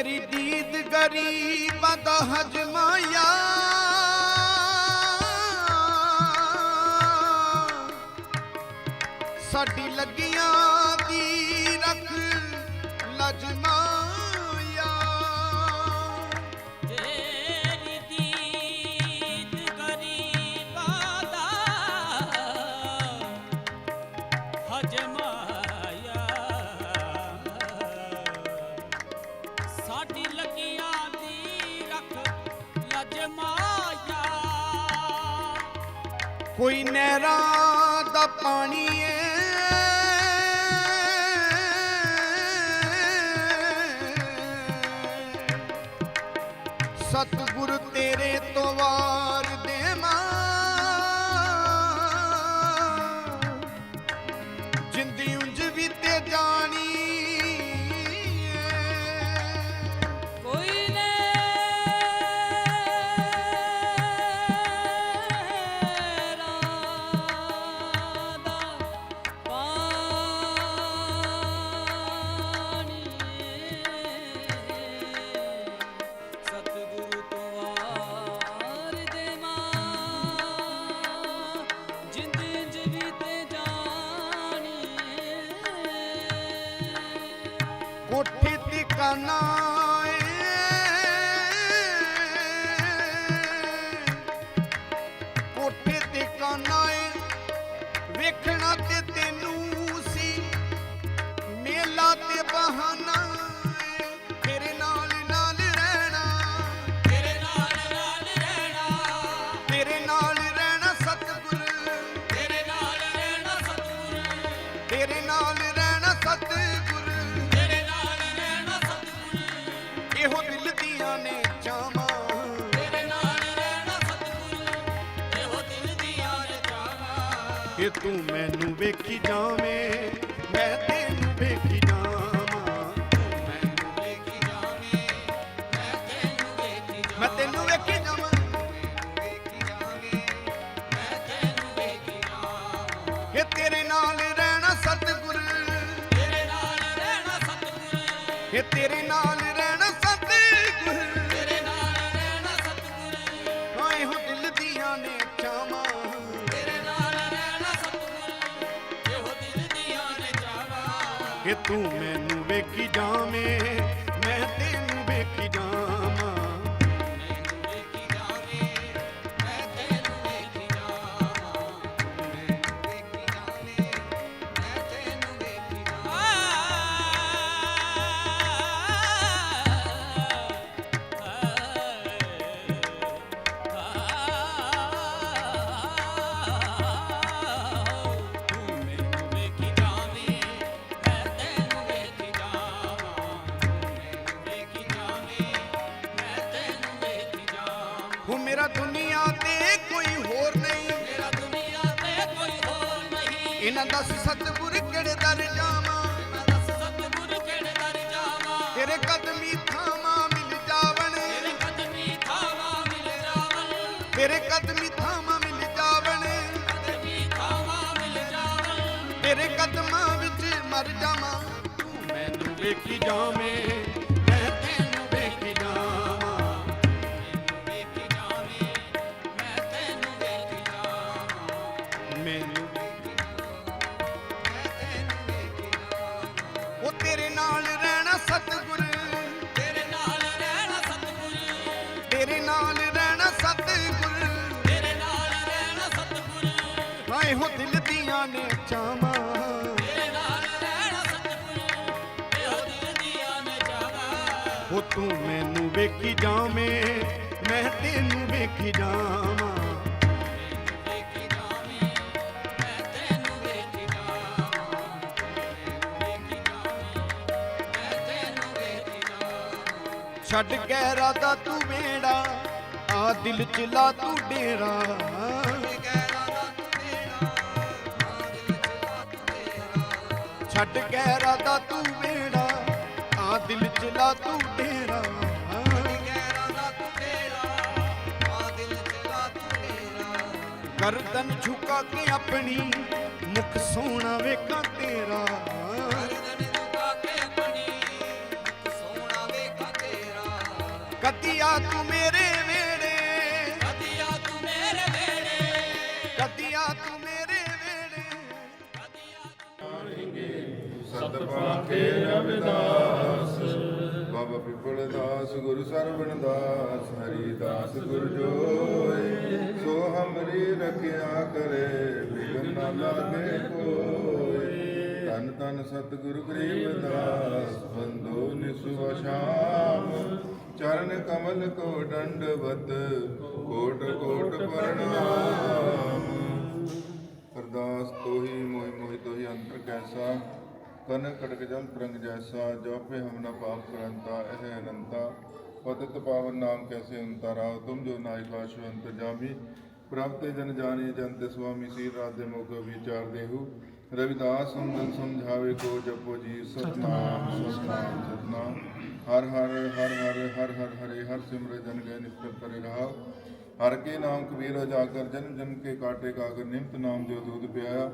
ਤੇਰੀ ਦੀਦ ਗਰੀਬਾਂ ਦਾ ਹਜਮਾਇਆ ਸਾਡੀ ਲੱਗੀਆਂ ਕੋਈ ਨਹਿਰਾਂ ਦਾ ਪਾਣੀ ਏ ਕਿ ਤੂੰ ਮੈਨੂੰ ਵੇਖੀ ਜਾਵੇਂ ਮੈਂ ਤੈਨੂੰ ਵੇਖੀ ਤੇਰੇ ਨਾਲ ਰਹਿਣਾ ਸਤਿਗੁਰ। ਤੇਰੇ ਨਾਲ ਰਹਿਣਾ ਸਤਿਗੁਰ। ਹਾਂ ਇਹੋ ਦਿਲ ਦੀਆਂ ਨੇ ਚਾਵਾਂ। ਤੇਰੇ ਨਾਲ ਰਹਿਣਾ ਸਤਿਗੁਰ। ਇਹੋ ਦਿਲ ਦੀਆਂ ਰਚਾਵਾਂ ਕਿ ਤੂੰ ਮੈਨੂੰ ਵੇਖੀ ਜਾਵੇਂ। ਵੇਖੀ ਜਾਵੇਂ, ਮੈਂ ਤੈਨੂੰ ਵੇਖੀ ਜਾਵਾਂ। ਮੈਨੂੰ ਵੇਖੀ ਜਾਵੇਂ। ਮੈਂ ਤੈਨੂੰ ਵੇਖੀ ਜਾਵਾਂ ਮੈਨੂੰ ਮੈਂ ਤੈਨੂੰ ਵੇਖੀ ਜਾਵਾਂ ਉਹ ਤੇਰੇ ਨਾਲ ਰਹਿਣਾ ਸਤਿਗੁਰ। ਤੇਰੇ ਨਾਲ ਰਹਿਣਾ ਸਤਿਗੁਰ। ਤੇਰੇ ਨਾਲ ਰਹਿਣਾ ਸਤਿਗੁਰ। ਤੇਰੇ ਨਾਲ ਰਹਿਣਾ ਸਤਿਗੁਰ। ਹਾਂ ਇਹੋ ਦਿਲ ਦੀਆਂ ਨੇ ਚਾਵਾਂ ਤੂੰ ਮੈਨੂੰ ਵੇਖੀ ਜਾਵੇਂ, ਮੈਂ ਤੈਨੂੰ ਵੇਖੀ ਜਾਵਾਂ। ਮੈਂ ਤੈਨੂੰ ਵੇਖੀ ਵੇਖੀ ਜਾਵਾਂ ਛੱਡ ਗਹਿਰਾ ਦਾ ਤੂੰ ਵੇੜਾ ਆ ਦਿਲ ਚ ਲਾ ਤੂੰ ਡੇਰਾ। ਛੱਡ ਗਹਿਰਾ ਦਾ ਤੂੰ ਵੇੜਾ ਆ ਦਿਲ ਚ ਲਾ ਤੂੰ ਡੇਰਾ। ਗਰਦਨ ਝੁਕਾ ਕੇ ਆਪਣੀ ਮੁਖ ਸੋਹਣਾ ਵੇਖਾਂ ਤੇਰਾ। ਕਦੀਆ ਤੂੰ ਮੇਰੇ ਵੇੜੇ। ਕਦੀਆ ਤੂੰ ਮੇਰੇ ਵੇੜੇ। ਕਦੀਆ ਤੂੰ ਮੇਰੇ ਵੇੜੇ ਸਤਪਾਕੇ ਰਵਿਦਾਸ। ਬਾਬਾ ਪਿਪਲ ਦਾਸ, ਗੁਰੂ ਸਰਵਣ ਦਾਸ ਹਰੀ ਦਾਸ ਗੁਰ ਜੋਏ ਸੋ ਹਮਰੀ ਰਖਿਆ ਕਰੇ ਬਿਗਨ ਨਾ ਲਾਗੇ ਕੋਏ। ਤਨ ਤਨ ਸਤਿਗੁਰ ਗਰੀਬ ਦਾਸ ਬੰਦੋ ਨਿਸੁ ਸ਼ਾਮ ਚਰਨ ਕਮਲ ਕੋ ਦੰਡਵਤ ਕਨ ਕਟਕ ਜਲ ਤਰੰਗ ਜੈਸਾ, ਜੋ ਪੇ ਹਮ ਨ ਪਾਪ ਕਰੰਤਾ, ਇਹ ਅਨੰਤਾ। ਪਤਿਤ ਪਾਵਨ ਨਾਮ ਕੈਸੇ ਅੰਤਾ ਰਾਵ ਤੁਮ ਜੋ ਨਾਇਕਾ ਸ਼ਵੰਤ ਜਾਮੀ। ਪ੍ਰਭ ਜਨ ਜਾਣੀ ਜਨ ਸੁਆਮੀ ਸੀ ਰਾਤ ਦੇ ਮੁਖ ਵਿਚਾਰ ਦੇਹੂ। ਰਵਿਦਾਸ ਸੰਗਨ ਸਮਝਾਵੇ ਕੋ ਜਪੋ ਜੀ ਸਤਨਾਮ ਸਤਨਾਮ ਸਤਨਾਮ। ਹਰ ਹਰ ਹਰ ਹਰ ਹਰ ਹਰ ਹਰੇ, ਹਰ ਸਿਮਰ ਜਨ ਗਏ ਨਿਸਤਰ ਕਰੇ ਰਹਾਓ। ਹਰ ਕੇ ਨਾਮ ਕਬੀਰ ਜਾ ਕਰ ਜਨਮ ਜਨਮ ਕੇ ਕਾਟੇ ਕਾਗਰ, ਨਿਮਤ ਨਾਮ ਜੋ ਦੂਧ ਪਿਆਇਆ।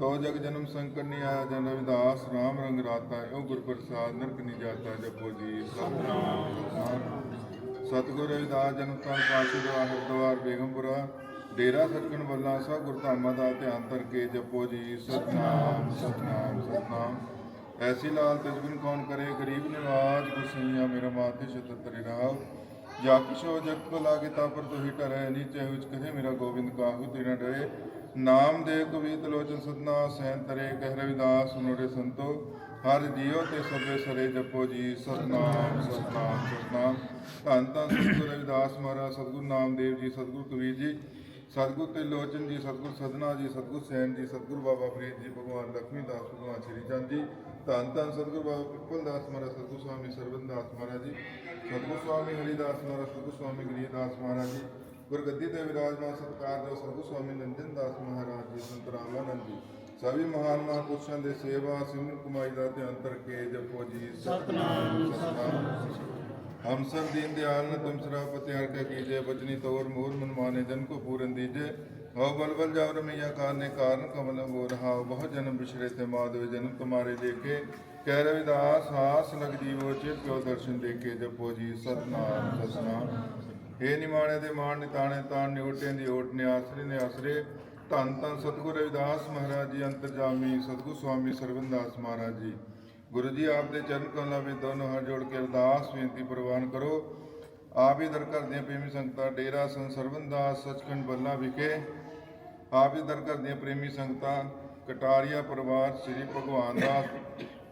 ਤੋ ਜਗ ਜਨਮ ਸੰਕਟ ਨਹੀਂ ਆਇਆ, ਜਨ ਰਵਿਦਾਸ RAM ਰੰਗ ਰਾਤਾ ਓ ਗੁਰ ਪ੍ਰਸਾਦ ਨਰਕ ਨਹੀਂ ਜਾਤਾ, ਜਪੋ ਜੀ, ਸਤਨਾਮ। ਸਤਨਾਮ ਸਤਿਗੁਰ ਰਵਿਦਾਸ ਜਨਮ ਤਾਂ ਕਾਸ਼ੀ ਦਾ ਹਰਦਵਾਰ ਬੇਗਮਪੁਰਾ, ਡੇਰਾ ਸਤਕਨ ਵੱਲਾ ਸਭ ਗੁਰਧਾਮਾਂ ਦਾ ਧਿਆਨ ਧਰ ਕੇ ਜਪੋ ਜੀ, ਸਤਨਾਮ ਸਤਨਾਮ ਸਤਨਾਮ। ਐਸੀ ਲਾਲ ਤਜਬਿਨ ਕੌਣ ਕਰੇ? ਗਰੀਬ ਨਿਵਾਜ ਗੁਸਈਆ ਮੇਰਾ ਮਾਤੇ ਸ਼ਤਤਰੀ ਰਾਵ ਜਾ ਕਿਸ਼ੋ ਜਗਤ ਕੋ ਲਾਗੇ ਤਾ ਪਰ ਤੁਹੀ ਟਰੈ, ਨੀਚੇ ਵਿੱਚ ਕਹੇ ਮੇਰਾ ਗੋਬਿੰਦ ਕਾਹੂ, ਤੇਰਾ ਡਰੇ। ਨਾਮ ਦੇ ਕਵੀਤ ਲੋਚਨ ਸਦਨਾ ਸੈਨ ਤਰੇ ਕਹਿ ਰਵਿਦਾਸ ਸੁਨੋੜੇ ਸੰਤੋ, ਹਰ ਜੀਉ ਤੇ ਸਭੇ ਸਰੇ ਜਪੋ ਜੀ, ਸਤਨਾਮ ਸਤਨਾਮ ਸਤਨਾਮ। ਧੰਨ ਧੰਨ ਸਤਿਗੁਰ ਰਵਿਦਾਸ ਮਹਾਰਾਜ, ਸਤਿਗੁਰ ਨਾਮਦੇਵ ਜੀ, ਸਤਿਗੁਰ ਕਬੀਰ ਜੀ, ਸਤਿਗੁਰੂ ਤਿਲੋਚਨ ਜੀ, ਸਤਿਗੁਰ ਸਦਨਾ ਜੀ, ਸਤਿਗੁਰੂ ਸੈਨ ਜੀ, ਸਤਿਗੁਰ ਬਾਬਾ ਫਰੀਦ ਜੀ, ਭਗਵਾਨ ਲక్ష్ਮੀ ਦਾਸ ਭਗਵਾਨ ਸ਼੍ਰੀ ਚੰਦ ਜੀ। ਧੰਨ ਧੰਨ ਸਤਿਗੁਰ ਬਾਬਾ ਪਿੱਪਲ ਦਾਸ ਮਹਾਰਾਜ, ਸਤਿਗੁਰੂ ਸਵਾਮੀ ਸਰਵਨ ਦਾਸ ਮਹਾਰਾਜ ਜੀ, ਸਤਿਗੁਰ ਸਵਾਮੀ ਹਰੀਦਾਸ ਮਹਾਰਾਜ, ਸਤਿਗੁਰ ਸਵਾਮੀ ਗਰੀਦਾਸ ਮਹਾਰਾਜ ਜੀ ਗੁਰਗੱਦੀ ਤੇ ਵਿਰਾਜਮਾਨ ਸਤਕਾਰ ਜੋ ਸਤਿਗੁਰ ਸਵਾਮੀ ਨੰਦਨ ਦਾਸ ਮਹਾਰਾਜ ਜੀ ਸੰਤ ਰਾਮਾਨੰਦ ਜੀ ਸਭੀ ਮਹਾਨ ਮਹਾਂਪੁਰਸ਼ਾਂ ਦੇ ਸੇਵਾ ਸਿਮਰਨ ਕਮਾਈ ਦਾ ਧਿਆਨ ਧਰ ਕੇ ਜਪੋ ਜੀ ਸਤਨਾਮ ਸਤਨਾਮ हम सब दीन दयाल न तुम सरा पत्यार का कीजिए बचनी तोर मोर मन माने जन को पूरन दीजिए हो बल बल जाओ रमैया कारने कारण कमल हो रहा बहुत जन्म बिछड़े थे माधव जन्म तुम्हारे देखे कह रविदास हास लग जीवो चित क्यों दर्शन देखे जपो जी सतनाम सतनाम हे निमाणे ਦੇ ਮਾਣ ਨਿਤਾਣੇ ਤਾਣ ਨਿਉਟੇ ਦੀ ਓਟ ਨੇ ਆਸਰੇ ਨੇ ਆਸਰੇ ਧੰਨ ਧੰਨ ਸਤਿਗੁਰ ਰਵਿਦਾਸ ਮਹਾਰਾਜ ਜੀ ਅੰਤਰਜਾਮੀ ਸਤਿਗੁਰ ਸਵਾਮੀ ਸਰਵਨਦਾਸ ਮਹਾਰਾਜ ਜੀ ਗੁਰੂ ਜੀ ਆਪ ਦੇ ਚਰਨ ਕਮਲਾਂ ਵਿੱਚ ਦੋਨੋਂ ਹੱਥ ਜੋੜ ਕੇ ਅਰਦਾਸ ਬੇਨਤੀ ਪ੍ਰਵਾਨ ਕਰੋ ਆਪ ਹੀ ਦਰ ਕਰਦਿਆਂ ਪ੍ਰੇਮੀ ਸੰਗਤਾਂ ਡੇਰਾ ਸੰਤ ਸਰਵਨਦਾਸ ਸਚਖੰਡ ਬੱਲਾ ਵਿਖੇ ਆਪ ਹੀ ਦਰ ਕਰਦਿਆਂ ਪ੍ਰੇਮੀ ਸੰਗਤਾਂ ਕਟਾਰੀਆ ਪਰਿਵਾਰ ਸ੍ਰੀ ਭਗਵਾਨ ਦਾਸ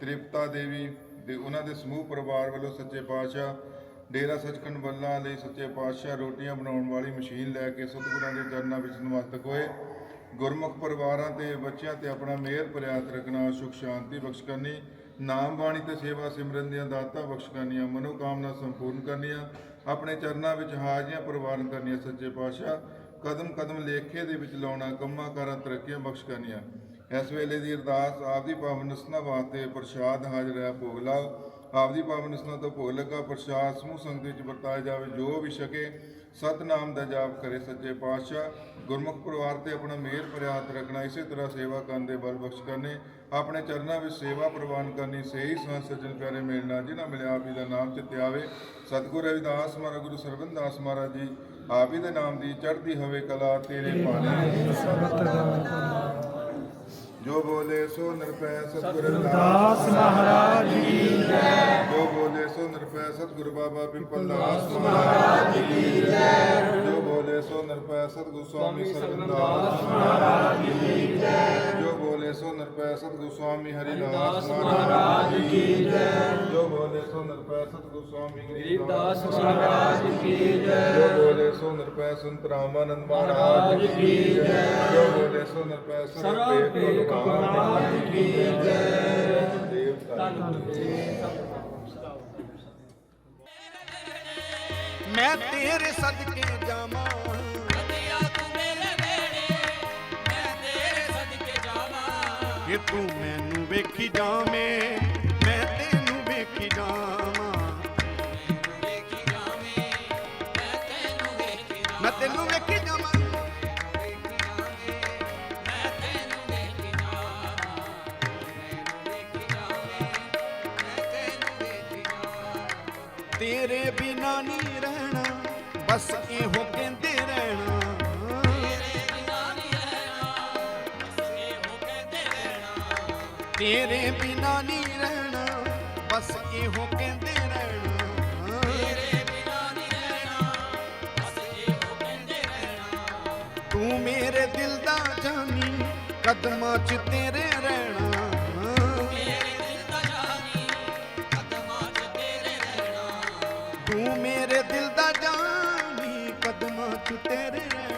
ਤ੍ਰਿਪਤਾ ਦੇਵੀ ਦੇ ਉਹਨਾਂ ਦੇ ਸਮੂਹ ਪਰਿਵਾਰ ਵੱਲੋਂ ਸੱਚੇ ਪਾਤਸ਼ਾਹ ਡੇਰਾ ਸੱਚਖੰਡ ਬੱਲਾ ਲਈ ਸੱਚੇ ਪਾਤਸ਼ਾਹ ਰੋਟੀਆਂ ਬਣਾਉਣ ਵਾਲੀ ਮਸ਼ੀਨ ਲੈ ਕੇ ਸਤਿਗੁਰਾਂ ਦੇ ਚਰਨਾਂ ਵਿੱਚ ਨਮਸਤਕ ਹੋਏ। ਗੁਰਮੁਖ ਪਰਿਵਾਰਾਂ ਤੇ ਬੱਚਿਆਂ ਤੇ ਆਪਣਾ ਮਿਹਰ ਪ੍ਰਿਆਤ ਰੱਖਣਾ, ਸੁਖ, ਸ਼ਾਂਤੀ ਬਖਸ਼ ਕਰਨੀ, ਨਾਮ ਬਾਣੀ ਤੇ ਸੇਵਾ ਸਿਮਰਨ ਦੀਆਂ ਦਾਤਾਂ ਬਖਸ਼ ਕਰਨੀਆਂ ਮਨੋ ਕਾਮਨਾ ਸੰਪੂਰਨ ਕਰਨੀਆਂ, ਆਪਣੇ ਚਰਨਾਂ ਵਿੱਚ ਹਾਜ਼ਰੀਆਂ ਪ੍ਰਵਾਨ ਕਰਨੀਆਂ, ਸੱਚੇ ਪਾਤਸ਼ਾਹ ਕਦਮ ਕਦਮ ਲੇਖੇ ਦੇ ਵਿੱਚ ਲਾਉਣਾ, ਕੰਮਾਂ ਕਾਰਾਂ ਤਰੱਕੀਆਂ ਬਖਸ਼ ਕਰਨੀਆਂ। ਇਸ ਵੇਲੇ ਦੀ ਅਰਦਾਸ, ਆਪ ਦੀ ਪਾਵਨ ਨਸਨਾ ਵਾਸਤੇ ਪ੍ਰਸ਼ਾਦ ਹਾਜ਼ਰ ਹੈ, ਭੋਗ ਲਾਓ। ਆਪਦੀ ਪਾਵਨ ਨਸਨਾ ਤੋਂ ਭੋਗ ਲੱਗਾ, ਪ੍ਰਸ਼ਾਦ ਸਮੂਹ ਸੰਗਤ ਵਿੱਚ ਵਰਤਾਇਆ ਜਾਵੇ, ਜੋ ਵੀ ਛਕੇ, ਸਤਨਾਮ ਦਾ ਜਾਪ ਕਰੇ ਸੱਚੇ ਪਾਤਸ਼ਾਹ। ਗੁਰਮੁਖ ਪਰਿਵਾਰ ਤੇ ਆਪਣਾ ਮਿਹਰ ਪ੍ਰਿਆਤ ਰੱਖਣਾ, ਇਸੇ ਤਰ੍ਹਾਂ ਸੇਵਾ ਕਰਨ ਦੇ ਬਲ ਬਖਸ਼ ਕਰਨੇ। ਆਪਣੇ ਚਰਨਾਂ ਵਿੱਚ ਸੇਵਾ ਪ੍ਰਵਾਨ ਕਰਨੀ, ਸਹੀ ਸੰਤ ਸੱਜਣ ਪਿਆਰੇ ਮਿਲਣਾ, ਜਿਨ੍ਹਾਂ ਮਿਲਿਆ ਆਪ ਜੀ ਦਾ ਨਾਮ ਚਿੱਤੇ ਆਵੇ। ਸਤਿਗੁਰ ਰਵਿਦਾਸ ਮਹਾਰਾਜ, ਗੁਰੂ ਸਰਬੰਦਾਸ ਮਹਾਰਾਜ ਜੀ, ਆਪ ਜੀ ਦੇ ਨਾਮ ਦੀ ਚੜ੍ਹਦੀ ਹੋਵੇ ਕਲਾ, ਤੇਰੇ ਭਾਣੇ ਜੋ ਬੋਲੇ ਸੋ ਨਿਰਭੈ ਸਤਿਗੁਰ ਰਵਿਦਾਸ ਮਹਾਰਾਜ ਜੀ ਜੈ। ਜੋ ਬੋਲੇ ਸੋ ਨਿਰਭੈ ਸਤਿਗੁਰ ਬਾਬਾ ਪਿੰਪਲ ਦਾਸ ਮਹਾਰਾਜ ਜੀ। ਜੈ। ਜੋ ਬੋਲੇ ਸੋ ਨਿਰਭੈ ਸਤਿਗੁਰ ਸਵਾਮੀ ਸਰਬੰਦਾਸ ਸੋ ਨਿਰਭੈ ਸਤਿਗੁਰ ਸਵਾਮੀ ਹਰਿਦਾਸ ਮਹਾਰਾਜ ਜੀ ਜੈ ਜੋ ਬੋਲੇ ਸੋ ਨਿਰਭੈ ਸਤਿਗੁਰ ਸਵਾਮੀ ਗਰੀਬਦਾਸ ਮਹਾਰਾਜ ਕੀ ਜੈ ਜੋ ਬੋਲੇ ਸੋ ਨਿਰਭੈ ਸੰਤ ਰਾਮਾਨੰਦ ਮਹਾਰਾਜ ਕੀ ਜੈ ਜੋ ਬੋਲੇ ਸੋ ਨਿਰਭੈ ਸਰਬੇ ਭਗਵਾਨ ਕੀ ਜੈ ਕਿ ਤੂੰ ਮੈਨੂੰ ਵੇਖੀ ਜਾਵੇਂ, ਮੈਂ ਤੈਨੂੰ ਵੇਖੀ ਜਾਵਾਂ। ਮੈਂ ਤੈਨੂੰ ਵੇਖੀ ਜਾਵਾਂ ਮੈਂ ਤੈਨੂੰ ਮੈਂ ਤੈਨੂੰ ਵੇਖੀ ਜਾਵਾਂ। ਤੇਰੇ ਬਿਨਾ ਨਹੀਂ ਰਹਿਣਾ, ਬਸ ਇਹੋ ਤੇਰੇ ਬਿਨਾ ਨਹੀਂ ਰਹਿਣਾ, ਬਸ ਇਹੋ ਕਹਿੰਦੇ ਰਹਿਣਾ। ਤੇਰੇ ਬਿਨਾ ਨਹੀਂ ਰਹਿਣਾ ਬਸ ਇਹੋ ਕਹਿੰਦੇ ਰਹਿਣਾ ਤੂੰ ਮੇਰੇ ਦਿਲ ਦਾ ਜਾਨੀ, ਕਦਮਾਂ 'ਚ ਤੇਰੇ ਰਹਿਣਾ 'ਚ ਤੇਰੇ ਰਹਿਣਾ। ਤੂੰ ਮੇਰੇ ਦਿਲ ਦਾ ਜਾਨੀ, ਕਦਮਾਂ 'ਚ ਤੇਰੇ ਰਹਿਣਾ।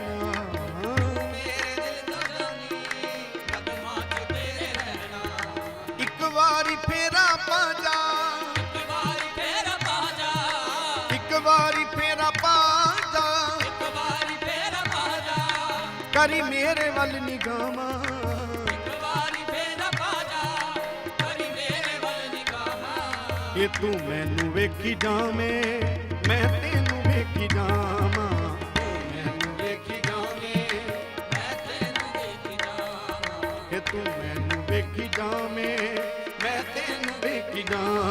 ਕਰੀ ਮੇਰੇ ਵੱਲ ਨਿਗਾਹਾਂ। ਇੱਕ ਵਾਰੀ ਫੇਰ ਪਾ ਜਾ ਕਰੀ ਮੇਰੇ ਵੱਲ ਨਿਗਾਹਾਂ। ਇਹ ਤੂੰ ਮੈਨੂੰ ਵੇਖੀ ਜਾਵੇਂ ਮੈਂ ਤੈਨੂੰ ਵੇਖੀ ਜਾਵਾਂ। ਤੂੰ ਮੈਨੂੰ ਵੇਖੀ ਜਾਵੇਂ ਮੈਂ ਤੈਨੂੰ ਵੇਖ ਜਾਵਾਂ। ਇਹ ਤੂੰ ਮੈਨੂੰ ਵੇਖੀ ਜਾਵੇਂ ਮੈਂ ਤੈਨੂੰ ਵੇਖੀ ਜਾਵਾਂ।